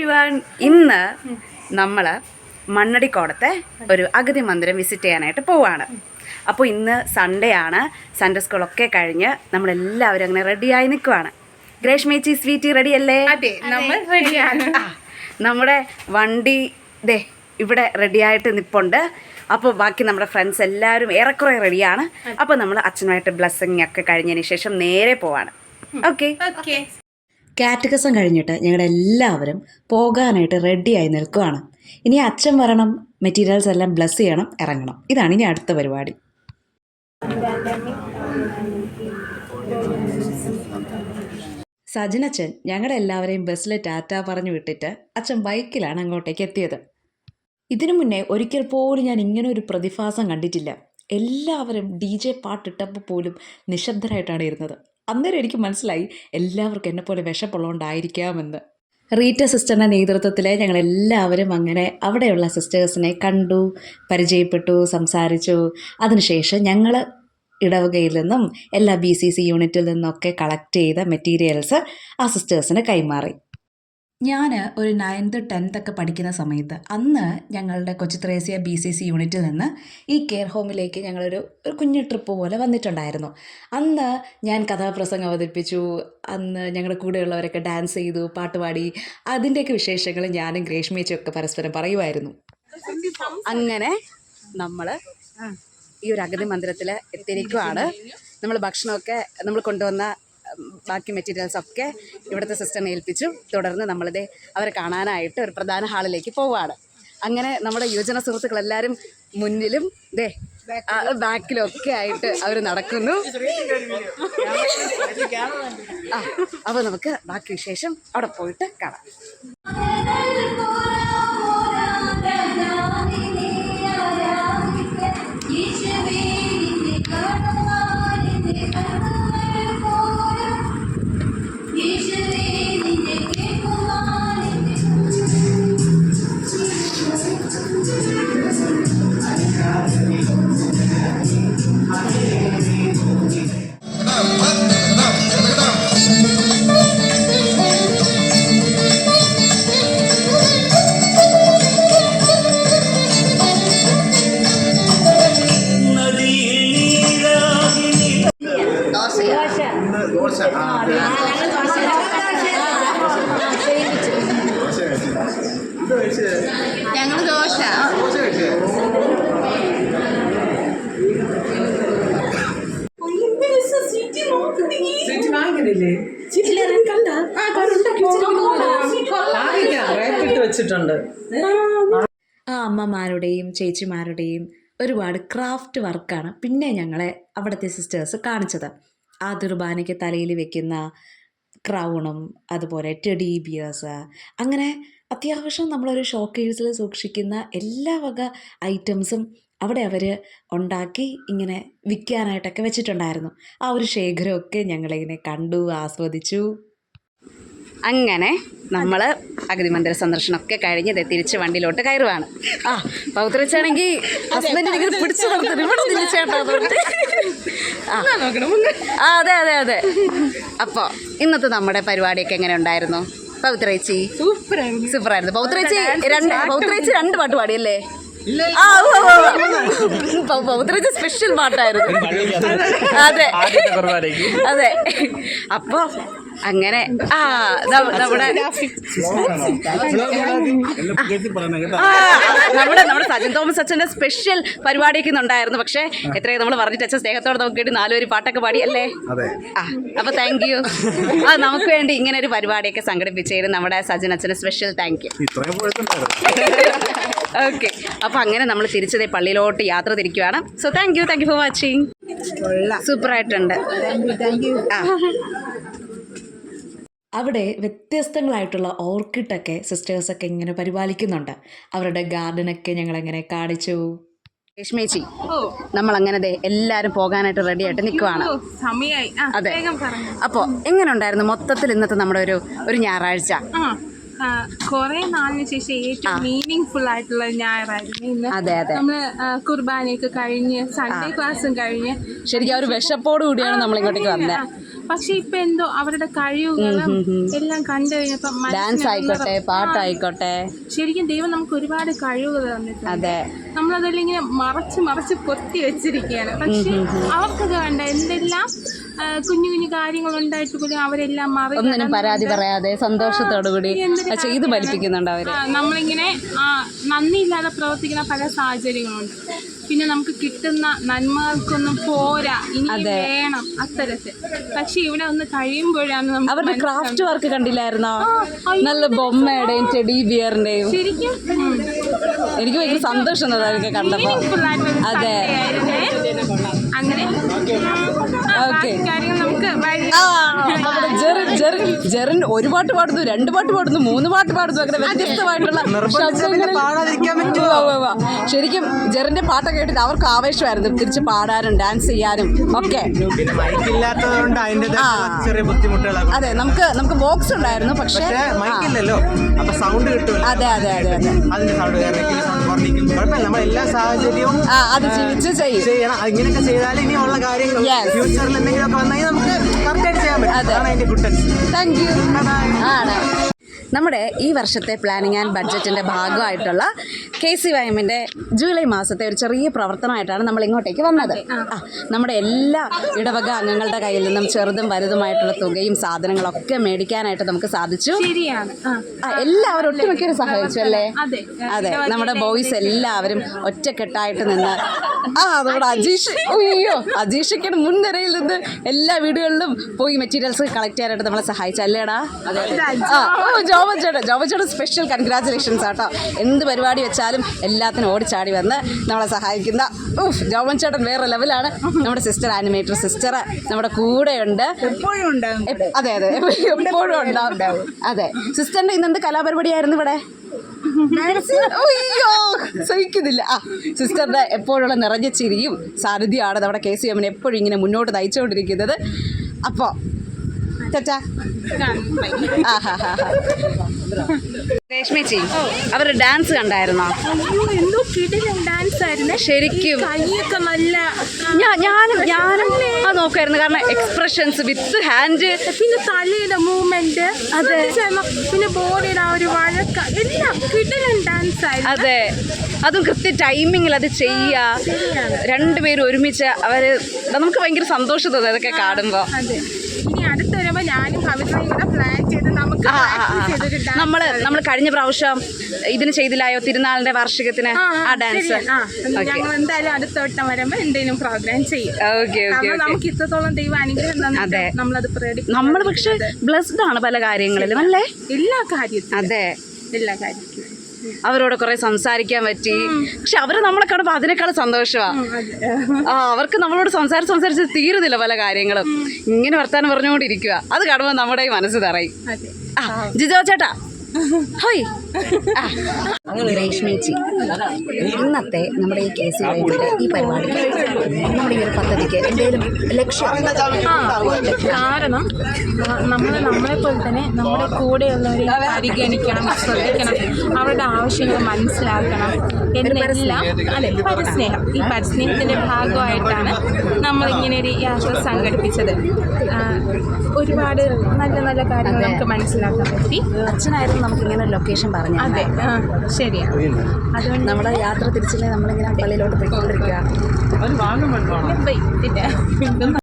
Everyone ഇന്ന് നമ്മൾ മണ്ണടിക്കോടത്തെ ഒരു അഗതി മന്ദിരം വിസിറ്റ് ചെയ്യാനായിട്ട് പോവാണ്. അപ്പോൾ ഇന്ന് സൺഡേ ആണ്. സൺഡേ സ്കൂളൊക്കെ കഴിഞ്ഞ് നമ്മളെല്ലാവരും അങ്ങനെ റെഡിയായി നിൽക്കുവാണ് ഗ്രേഷ്മേച്ചി സ്വീറ്റി റെഡി അല്ലേ? നമ്മൾ റെഡിയാണ് നമ്മുടെ വണ്ടി ദേ ഇവിടെ റെഡിയായിട്ട് നിപ്പുണ്ട്. അപ്പോൾ ബാക്കി നമ്മുടെ ഫ്രണ്ട്സ് എല്ലാവരും ഏറെക്കുറെ റെഡിയാണ് അപ്പോൾ നമ്മൾ അച്ഛനുമായിട്ട് ബ്ലസ്സിങ് ഒക്കെ കഴിഞ്ഞതിന് ശേഷം നേരെ പോവാണ്. ഓക്കെ ഓക്കെ കാറ്റഗസം കഴിഞ്ഞിട്ട് ഞങ്ങളുടെ എല്ലാവരും പോകാനായിട്ട് റെഡിയായി നിൽക്കുകയാണ് ഇനി അച്ഛൻ വരണം മെറ്റീരിയൽസ് എല്ലാം ബ്ലസ് ചെയ്യണം ഇറങ്ങണം. ഇതാണ് ഇനി അടുത്ത പരിപാടി. സജിനച്ഛൻ ഞങ്ങളുടെ എല്ലാവരെയും ബസ്സിൽ ടാറ്റ പറഞ്ഞു വിട്ടിട്ട് അച്ഛൻ ബൈക്കിലാണ് അങ്ങോട്ടേക്ക് എത്തിയത്. ഇതിനു മുന്നേ ഒരിക്കൽ പോലും ഞാൻ ഇങ്ങനെ ഒരു പ്രതിഭാസം കണ്ടിട്ടില്ല. എല്ലാവരും ഡി ജെ പാട്ടിട്ടപ്പോൾ പോലും നിശബ്ദരായിട്ടാണ് ഇരുന്നത്. അന്നേരം എനിക്ക് മനസ്സിലായി എല്ലാവർക്കും എന്നെപ്പോലെ വിശപ്പുള്ളതുകൊണ്ടായിരിക്കാമെന്ന് റീറ്റ സിസ്റ്ററിന്റെ നേതൃത്വത്തിൽ ഞങ്ങൾ എല്ലാവരും അങ്ങനെ അവിടെയുള്ള സിസ്റ്റേഴ്സിനെ കണ്ടു പരിചയപ്പെട്ടു സംസാരിച്ചു. അതിനുശേഷം ഞങ്ങൾ ഇടവകയിൽ നിന്നും എല്ലാ ബി സി സി യൂണിറ്റിൽ നിന്നൊക്കെ കളക്ട് ചെയ്ത മെറ്റീരിയൽസ് ആ സിസ്റ്റേഴ്സിന് കൈമാറി. ഞാൻ ഒരു നയൻത്ത് ടെൻത്ത് ഒക്കെ പഠിക്കുന്ന സമയത്ത് അന്ന് ഞങ്ങളുടെ കൊച്ചിത്രേസ്യ ബി സി സി യൂണിറ്റിൽ നിന്ന് ഈ കെയർ ഹോമിലേക്ക് ഞങ്ങളൊരു ഒരു കുഞ്ഞു ട്രിപ്പ് പോലെ വന്നിട്ടുണ്ടായിരുന്നു. അന്ന് ഞാൻ കഥാപ്രസംഗം അവതരിപ്പിച്ചു. അന്ന് ഞങ്ങളുടെ കൂടെയുള്ളവരൊക്കെ ഡാൻസ് ചെയ്തു പാട്ടുപാടി അതിന്റെയൊക്കെ വിശേഷങ്ങൾ ഞാനും ഗ്രേഷ്മേച്ചും ഒക്കെ പരസ്പരം പറയുമായിരുന്നു. അങ്ങനെ നമ്മൾ ഈ ഒരു അഗതി മന്ദിരത്തിൽ എത്തിയിരിക്കുവാണ്. നമ്മൾ ഭക്ഷണമൊക്കെ നമ്മൾ കൊണ്ടുവന്ന ബാക്കി മെറ്റീരിയൽസ് ഒക്കെ ഇവിടുത്തെ സിസ്റ്റം ഏൽപ്പിച്ചു. തുടർന്ന് നമ്മളിത് അവരെ കാണാനായിട്ട് ഒരു പ്രധാന ഹാളിലേക്ക് പോവുകയാണ് അങ്ങനെ നമ്മുടെ യുവജന സുഹൃത്തുക്കളെല്ലാവരും മുന്നിലും ദേ ബാക്കിലും ഒക്കെ ആയിട്ട് അവർ നടക്കുന്നു. ആ അപ്പോൾ നമുക്ക് ബാക്കി വിശേഷം അവിടെ പോയിട്ട് കാണാം. ഇത് കഴിച്ച് ഞങ്ങൾ ദോശ വെച്ചിട്ടുണ്ട്. ആ അമ്മമാരുടെയും ചേച്ചിമാരുടെയും ഒരുപാട് ക്രാഫ്റ്റ് വർക്കാണ് പിന്നെ ഞങ്ങളെ അവിടുത്തെ സിസ്റ്റേഴ്സ് കാണിച്ചത്. ആ ദുർബാനയ്ക്ക് തലയിൽ വെക്കുന്ന ക്രൗണും അതുപോലെ ടെഡി ബിയേഴ്സ് അങ്ങനെ അത്യാവശ്യം നമ്മളൊരു ഷോക്കേഴ്സിൽ സൂക്ഷിക്കുന്ന എല്ലാ വക ഐറ്റംസും അവിടെ അവർ ഉണ്ടാക്കി ഇങ്ങനെ വിൽക്കാനായിട്ടൊക്കെ വെച്ചിട്ടുണ്ടായിരുന്നു. ആ ഒരു ശേഖരമൊക്കെ ഞങ്ങളിങ്ങനെ കണ്ടു ആസ്വദിച്ചു. അങ്ങനെ നമ്മൾ അഗതി മന്ദിര സന്ദർശനമൊക്കെ കഴിഞ്ഞ് തിരിച്ച് വണ്ടിയിലോട്ട് കയറുവാണ്. ആ പൗത്രച്ചാണെങ്കിൽ ഹസ്ബൻഡിനെ ഇങ്ങനെ പിടിച്ചു നിർത്തുന്നു ഇവിടെ ആ, അതെ അതെ അതെ. അപ്പോൾ ഇന്നത്തെ നമ്മുടെ പരിപാടിയൊക്കെ എങ്ങനെ ഉണ്ടായിരുന്നു? പൗത്രേച്ചി സൂപ്പറായിരുന്നു. സൂപ്പറായിരുന്നു. പൗത്രേച്ചി രണ്ട് പൗത്രേച്ചി രണ്ട് പാട്ട് പാടിയല്ലേ? അല്ലേ ഉവ്വ് ഉവ്വ് ഉവ്വ്. പൗ- പൗത്രേച്ചി സ്പെഷ്യൽ പാട്ടായിരുന്നു. അതെ. അതെ. അപ്പോൾ അങ്ങനെ. ആ നമ്മുടെ നമ്മുടെ നമ്മുടെ സജിൻ തോമസ് അച്ഛന്റെ സ്പെഷ്യൽ പരിപാടിയൊക്കെ ഉണ്ടായിരുന്നു. പക്ഷേ എത്രയും നമ്മൾ പറഞ്ഞിട്ട് അച്ഛൻ സ്നേഹത്തോടെ നോക്കിയിട്ട് നാലുപേര് പാട്ടൊക്കെ പാടി അല്ലേ? അതെ. ആ അപ്പോൾ താങ്ക് യു ആ നമുക്ക് വേണ്ടി ഇങ്ങനെ ഒരു പരിപാടിയൊക്കെ സംഘടിപ്പിച്ചതിന് നമ്മുടെ സജൻ അച്ഛന് സ്പെഷ്യൽ താങ്ക് യു ഓക്കെ അപ്പോൾ അങ്ങനെ നമ്മൾ തിരിച്ചതേ പള്ളിയിലോട്ട് യാത്ര തിരിക്കുകയാണ് so thank you thank you for watching സൂപ്പറായിട്ടുണ്ട് ആ. അവിടെ വ്യത്യസ്തങ്ങളായിട്ടുള്ള ഓർക്കിഡൊക്കെ സിസ്റ്റേഴ്സൊക്കെ ഇങ്ങനെ പരിപാലിക്കുന്നുണ്ട്. അവരുടെ ഗാർഡനൊക്കെ ഞങ്ങളെങ്ങനെ കാണിച്ചു? രശ്മേച്ചി നമ്മൾ അങ്ങനെ എല്ലാരും പോകാനായിട്ട് റെഡി ആയിട്ട് നിൽക്കുവാണ് അതെ. അപ്പോ എങ്ങനെ ഉണ്ടായിരുന്നു മൊത്തത്തിൽ ഇന്നത്തെ നമ്മുടെ ഒരു ഒരു ഞായറാഴ്ച കുറേ നാളിന് ശേഷം ഏറ്റവും മീനിങ് ഫുൾ ആയിട്ടുള്ള ഞായറായിരുന്നു ഇന്ന്. അതെ അതെ. നമ്മൾ കുർബാനയൊക്കെ കഴിഞ്ഞ് സൺഡേ ക്ലാസ്സും കഴിഞ്ഞ് ശരിക്കും ആ ഒരു വിശപ്പോട് കൂടിയാണ് നമ്മൾ ഇങ്ങോട്ടേക്ക് വന്നത് പക്ഷെ ഇപ്പൊ എന്തോ അവരുടെ കഴിവുകളും എല്ലാം കണ്ടു കഴിഞ്ഞപ്പോ ഡാൻസ് ആയിക്കോട്ടെ പാട്ടായിക്കോട്ടെ. ശരിക്കും ദൈവം നമുക്ക് ഒരുപാട് കഴിവുകൾ തന്നിട്ടുണ്ട്. അതെ. നമ്മളതെല്ലാം ഇങ്ങനെ മറച്ച് മറച്ച് പൊത്തി വെച്ചിരിക്കുകയാണ്. പക്ഷെ അവർക്കൊക്കെ വേണ്ട എന്തെല്ലാം കുഞ്ഞു കുഞ്ഞു കാര്യങ്ങൾ ഉണ്ടായിട്ട് പോലും അവരെല്ലാം മറി ഒന്നിനും പരാതി പറയാതെ സന്തോഷത്തോടു കൂടി ചെയ്ത് ഫലിപ്പിക്കുന്നുണ്ട് അവർ. നമ്മളിങ്ങനെ നന്ദിയില്ലാതെ പ്രവർത്തിക്കുന്ന പല സാഹചര്യങ്ങളുണ്ട്. പിന്നെ നമുക്ക് കിട്ടുന്ന നന്മകൾക്കൊന്നും പോരാ. ഇനി വേണം അത്തരത്തിൽ. പക്ഷെ ഇവിടെ ഒന്ന് കഴിയുമ്പോഴാണ് അവരുടെ ക്രാഫ്റ്റ് വർക്ക് കണ്ടില്ലായിരുന്നോ? നല്ല ബൊമ്മയുടെയും ടെഡി ബിയറിന്റെയും ശരിക്കും? എനിക്ക് ഭയങ്കര സന്തോഷം അതൊക്കെ കണ്ടപ്പോ അതെ. അങ്ങനെ കാര്യങ്ങൾ നമുക്ക് ജെറിൻ ജെറിൻ ഒരു പാട്ട് പാടുന്നു രണ്ട് പാട്ട് പാടുന്നു മൂന്ന് പാട്ട് പാടുന്നു അങ്ങനെ വ്യത്യസ്തമായിട്ടുള്ള. ശരിക്കും ജെറിന്റെ പാട്ടൊക്കെ കേട്ടിട്ട് അവർക്ക് ആവേശമായിരുന്നു തിരിച്ച് പാടാനും ഡാൻസ് ചെയ്യാനും ഒക്കെ. അതെ നമുക്ക് നമുക്ക് ബോക്സ് ഉണ്ടായിരുന്നു പക്ഷേ അതെ അതെ അതെ അതെ. കുറഞ്ഞിരിക്കും കുഴപ്പമില്ല നമ്മൾ എല്ലാ സാഹചര്യവും അത് ജീവിച്ച് ചെയ്യും. ചെയ്യണം. ഇങ്ങനെയൊക്കെ ചെയ്താൽ ഇനിയുള്ള കാര്യങ്ങൾ. ഫ്യൂച്ചറിൽ എന്തെങ്കിലുമൊക്കെ വന്നാൽ നമുക്ക് കറക്റ്റായിട്ട് ചെയ്യാൻ പറ്റും. അതെ. അതാണ് അതിന്റെ ഗുഡൻസ് താങ്ക് യു ആണ്. നമ്മുടെ ഈ വർഷത്തെ പ്ലാനിങ് ആൻഡ് ബഡ്ജറ്റിന്റെ ഭാഗമായിട്ടുള്ള കെ സി വൈമിന്റെ ജൂലൈ മാസത്തെ ഒരു ചെറിയ പ്രവർത്തനമായിട്ടാണ് നമ്മൾ ഇങ്ങോട്ടേക്ക് വന്നത്. ആ. നമ്മുടെ എല്ലാ ഇടവക അംഗങ്ങളുടെ കയ്യിൽ നിന്നും ചെറുതും വലുതുമായിട്ടുള്ള തുകയും സാധനങ്ങളൊക്കെ മേടിക്കാനായിട്ട് നമുക്ക് സാധിച്ചു. എല്ലാവരും ഒട്ടുമിക്കൊരു സഹായിച്ചു അല്ലേ അതെ. നമ്മുടെ ബോയ്സ് എല്ലാവരും ഒറ്റക്കെട്ടായിട്ട് നിന്ന് ആ നമ്മുടെ അജീഷ്. അയ്യോ അജീഷയ്ക്ക് മുൻനിരയിൽ നിന്ന് എല്ലാ വീടുകളിലും പോയി മെറ്റീരിയൽസ് കളക്ട് ചെയ്യാനായിട്ട് നമ്മളെ സഹായിച്ചു അല്ലേടാ ആ ഓ ജോബൻ ചേട്ടൻ ജോബൻ ചേട്ടൻ സ്പെഷ്യൽ കൺഗ്രാചുലേഷൻസ് ആട്ടോ. എന്ത് പരിപാടി വെച്ചാലും എല്ലാത്തിനും ഓടിച്ചാടി വന്ന് നമ്മളെ സഹായിക്കുന്ന ജോബൻ ചേട്ടൻ വേറെ ലെവലാണ് നമ്മുടെ സിസ്റ്റർ ആനിമേറ്റർ സിസ്റ്റർ നമ്മുടെ കൂടെയുണ്ട്. എപ്പോഴും അതെ അതെ. എപ്പോഴും ഉണ്ടാവും. അതെ. സിസ്റ്ററിന്റെ ഇന്ന് എന്ത് കലാപരിപാടിയായിരുന്നു ഇവിടെ? അയ്യോ സഹിക്കുന്നില്ല. ആ സിസ്റ്ററിന്റെ എപ്പോഴുള്ള നിറഞ്ഞ ചിരിയും സാന്നിധ്യമാണ് നമ്മുടെ കെ സി എമ്മിനെ എപ്പോഴും ഇങ്ങനെ മുന്നോട്ട് നയിച്ചുകൊണ്ടിരിക്കുന്നത്. അപ്പോൾ ചച്ചാ? രേഷ്മേച്ചി അവരുടെ ഡാൻസ് കണ്ടായിരുന്നോ? എന്തോ കിടിലൻ ഡാൻസ് ആയിരുന്നേ ശരിക്കും. കൈയൊക്കെ നല്ല ഞാൻ ഞാനും ഞാനും അത് നോക്കായിരുന്നു കാരണം എക്സ്പ്രഷൻസ് വിത്ത് ഹാൻഡ് പിന്നെ തലയുടെ മൂവ്മെന്റ് അതെ. പിന്നെ ബോഡിയുടെ ആ ഒരു വഴക്ക എല്ലാം കിടിലൻ ഡാൻസ് ആയിരുന്നു. അതെ. അതും കൃത്യ ടൈമിങ്ങിൽ അത് ചെയ്യുക രണ്ടുപേരും ഒരുമിച്ച് അവർ നമുക്ക് ഭയങ്കര സന്തോഷം തോന്നുന്നു അതൊക്കെ കാണുമ്പോൾ അതെ ഇനി അടുത്ത് വരുമ്പോ ഞാനും പവിത്രയും കൂടെ പ്ലാൻ ചെയ്ത് നമുക്ക് ആ, ആ, practice ചെയ്തൊരു ആ. dance നമ്മൾ നമ്മൾ കഴിഞ്ഞ പ്രാവശ്യം ഇതിന് ചെയ്തില്ലായോ തിരുനാളിന്റെ വാർഷികത്തിന്? ആ, ഡാൻസ് ഞങ്ങൾ എന്തായാലും അടുത്ത വട്ടം വരുമ്പോ എന്തെങ്കിലും പ്രോഗ്രാം ചെയ്യും. ഓക്കെ ഓക്കെ കാരണം ഓക്കെ നമുക്ക് ഇത്രത്തോളം ദൈവം അനുഗ്രഹം തന്നിട്ട് അതെ. നമ്മളത് നമ്മൾ പക്ഷെ ബ്ലസ്ഡ് ആണ് പല കാര്യങ്ങളിലും അല്ലേ? എല്ലാ കാര്യത്തിലും. അതെ. എല്ലാ കാര്യത്തിലും. അവരോട് കുറെ സംസാരിക്കാൻ പറ്റി. പക്ഷെ അവർ നമ്മളെ കാണുമ്പോൾ അതിനേക്കാൾ സന്തോഷമാണ് ആ അവർക്ക് നമ്മളോട് സംസാരിച്ച് സംസാരിച്ച് തീരുന്നില്ല പല കാര്യങ്ങളും. ഇങ്ങനെ വർത്താനം പറഞ്ഞുകൊണ്ടിരിക്കുക അത് കാണുമ്പോൾ നമ്മുടെ മനസ്സ് തറയും ജിജോ ചേട്ടാ ഹോയ്. രേഷ്മേച്ചി ഇന്നത്തെ നമ്മുടെ ഈ കേസിൽ വൈകിട്ട് ഈ പരിപാടി നമ്മുടെ ഈ ഒരു പദ്ധതിക്ക് എന്തെങ്കിലും ലക്ഷ്യം കാരണം നമ്മൾ നമ്മളെ പോലെ തന്നെ നമ്മുടെ കൂടെയുള്ളവരെ പരിഗണിക്കണം ശ്രദ്ധിക്കണം അവരുടെ ആവശ്യങ്ങൾ മനസ്സിലാക്കണം എന്നെല്ലാം അല്ലെ പരിസ്നേഹം. ഈ പരിസ്നേഹത്തിന്റെ ഭാഗമായിട്ടാണ് നമ്മളിങ്ങനെ ഒരു യാത്ര സംഘടിപ്പിച്ചത്. ഒരുപാട് നല്ല നല്ല കാര്യങ്ങൾ നമുക്ക് മനസ്സിലാക്കാൻ പറ്റി. അച്ഛനായിരുന്നു നമുക്ക് ഇങ്ങനെ ഒരു ലൊക്കേഷൻ പറഞ്ഞു അതെ ശരിയാണ് അതുകൊണ്ട് നമ്മുടെ യാത്ര തിരിച്ചില്ലേ നമ്മളിങ്ങനെ പള്ളിയിലോട്ട് പോയിക്കൊണ്ടിരിക്കുക